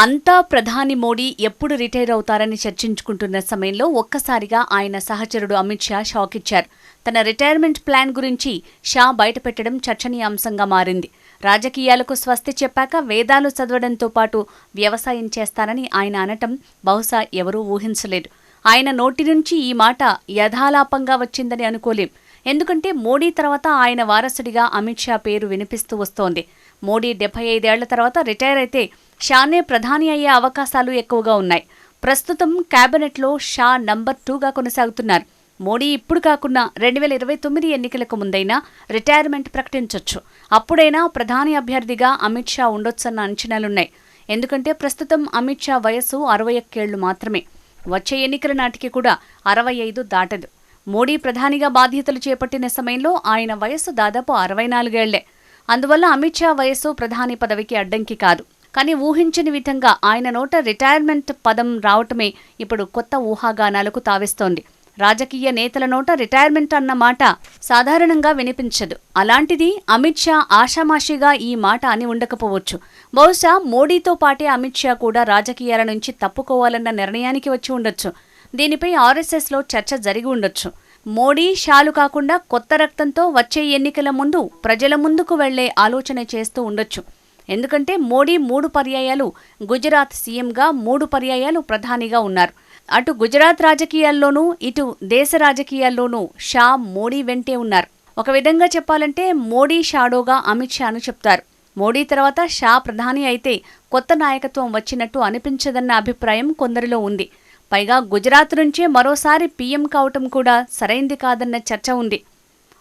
అంతా ప్రధాని మోడీ ఎప్పుడు రిటైర్ అవుతారని చర్చించుకుంటున్న సమయంలో ఒక్కసారిగా ఆయన సహచరుడు అమిత్ షా షాక్ ఇచ్చారు. తన రిటైర్మెంట్ ప్లాన్ గురించి షా బయటపెట్టడం చర్చనీయాంశంగా మారింది. రాజకీయాలకు స్వస్తి చెప్పాక వేదాలు చదవడంతో పాటు వ్యవసాయం చేస్తానని ఆయన అనటం బహుశా ఎవరూ ఊహించలేదు. ఆయన నోటి నుంచి ఈ మాట యథాలాపంగా వచ్చిందని అనుకోలేం. ఎందుకంటే మోడీ తర్వాత ఆయన వారసుడిగా అమిత్ షా పేరు వినిపిస్తూ వస్తోంది. మోడీ డెబ్బై ఐదేళ్ళ తర్వాత రిటైర్ అయితే షానే ప్రధాని అయ్యే అవకాశాలు ఎక్కువగా ఉన్నాయి. ప్రస్తుతం క్యాబినెట్లో షా నంబర్ టూగా కొనసాగుతున్నారు. మోడీ ఇప్పుడు కాకుండా రెండు వేల ఇరవై తొమ్మిది ఎన్నికలకు ముందైనా రిటైర్మెంట్ ప్రకటించొచ్చు. అప్పుడైనా ప్రధాని అభ్యర్థిగా అమిత్ షా ఉండొచ్చన్న అంచనాలున్నాయి. ఎందుకంటే ప్రస్తుతం అమిత్ షా వయస్సు అరవై ఒక్కేళ్ళు మాత్రమే. వచ్చే ఎన్నికల నాటికి కూడా అరవై ఐదు దాటదు. మోడీ ప్రధానిగా బాధ్యతలు చేపట్టిన సమయంలో ఆయన వయస్సు దాదాపు అరవై నాలుగేళ్ళే. అందువల్ల అమిత్ షా వయస్సు ప్రధాని పదవికి అడ్డంకి కాదు. కానీ ఊహించని విధంగా ఆయన నోట రిటైర్మెంట్ పదం రావటమే ఇప్పుడు కొత్త ఊహాగానాలకు తావిస్తోంది. రాజకీయ నేతల నోట రిటైర్మెంట్ అన్న మాట సాధారణంగా వినిపించదు. అలాంటిది అమిత్ షా ఆషామాషిగా ఈ మాట అని ఉండకపోవచ్చు. బహుశా మోడీతో పాటే అమిత్ షా కూడా రాజకీయాల నుంచి తప్పుకోవాలన్న నిర్ణయానికి వచ్చి ఉండొచ్చు. దీనిపై ఆర్ఎస్ఎస్లో చర్చ జరిగి ఉండొచ్చు. మోడీ షాలు కాకుండా కొత్త రక్తంతో వచ్చే ఎన్నికల ముందు ప్రజల ముందుకు వెళ్ళే ఆలోచన చేస్తూ ఉండొచ్చు. ఎందుకంటే మోడీ మూడు పర్యాయాలు గుజరాత్ సీఎంగా మూడు పర్యాయాలు ప్రధానిగా ఉన్నారు. అటు గుజరాత్ రాజకీయాల్లోనూ ఇటు దేశ రాజకీయాల్లోనూ షా మోడీ వెంటే ఉన్నారు. ఒక విధంగా చెప్పాలంటే మోడీ షాడోగా అమిత్ షాను చెప్తారు. మోడీ తర్వాత షా ప్రధాని అయితే కొత్త నాయకత్వం వచ్చినట్టు అనిపించదన్న అభిప్రాయం కొందరిలో ఉంది. పైగా గుజరాత్ నుంచే మరోసారి పీఎం కావటం కూడా సరైంది కాదన్న చర్చ ఉంది.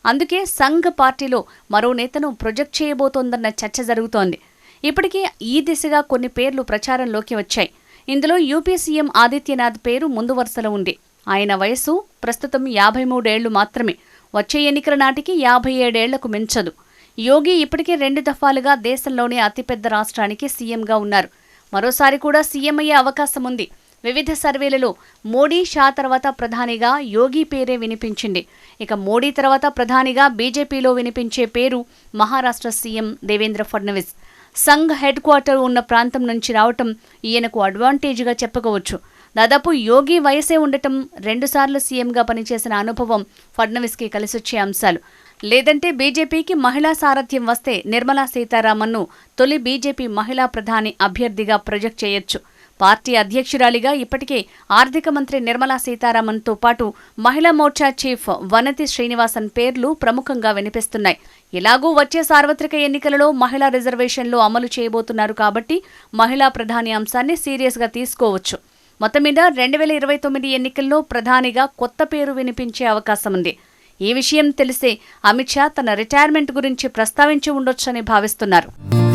అందుకే సంఘ్ పార్టీలో మరో నేతను ప్రొజెక్ట్ చేయబోతోందన్న చర్చ జరుగుతోంది. ఇప్పటికే ఈ దిశగా కొన్ని పేర్లు ప్రచారంలోకి వచ్చాయి. ఇందులో యూపీ సీఎం ఆదిత్యనాథ్ పేరు ముందు వరుసలో ఉంది. ఆయన వయస్సు ప్రస్తుతం యాభై మూడేళ్ళు మాత్రమే. వచ్చే ఎన్నికల నాటికి యాభై ఏడేళ్ళకు మించదు. యోగి ఇప్పటికే రెండు దఫాలుగా దేశంలోనే అతిపెద్ద రాష్ట్రానికి సీఎంగా ఉన్నారు. మరోసారి కూడా సీఎం అయ్యే అవకాశం ఉంది. వివిధ సర్వేలలో మోడీ షా తర్వాత ప్రధానిగా యోగి పేరే వినిపించింది. ఇక మోడీ తర్వాత ప్రధానిగా బీజేపీలో వినిపించే పేరు Maharashtra CM Devendra Fadnavis. Sangh head quarter ఉన్న ప్రాంతం నుంచి రావటం ఈయనకు అడ్వాంటేజ్గా చెప్పుకోవచ్చు. దాదాపు యోగి వయసే ఉండటం రెండుసార్లు సీఎంగా పనిచేసిన అనుభవం ఫడ్నవీస్కి కలిసొచ్చే అంశాలు. లేదంటే బీజేపీకి మహిళా సారథ్యం వస్తే నిర్మలా సీతారామన్ను తొలి బీజేపీ మహిళా ప్రధాని అభ్యర్థిగా ప్రొజెక్ట్ చేయొచ్చు. పార్టీ అధ్యక్షురాలిగా ఇప్పటికే ఆర్థిక మంత్రి నిర్మలా సీతారామన్తో పాటు మహిళా మోర్చా చీఫ్ వనతి శ్రీనివాసన్ పేర్లు ప్రముఖంగా వినిపిస్తున్నాయి. ఇలాగూ వచ్చే సార్వత్రిక ఎన్నికలలో మహిళా రిజర్వేషన్లు అమలు చేయబోతున్నారు కాబట్టి మహిళా ప్రధాని అంశాన్ని సీరియస్గా తీసుకోవచ్చు. మొత్తం మీద రెండు వేల ఇరవై తొమ్మిది ఎన్నికల్లో ప్రధానిగా కొత్త పేరు వినిపించే అవకాశం ఉంది. ఈ విషయం తెలిసే అమిత్ షా తన రిటైర్మెంట్ గురించి ప్రస్తావించి ఉండొచ్చని భావిస్తున్నారు.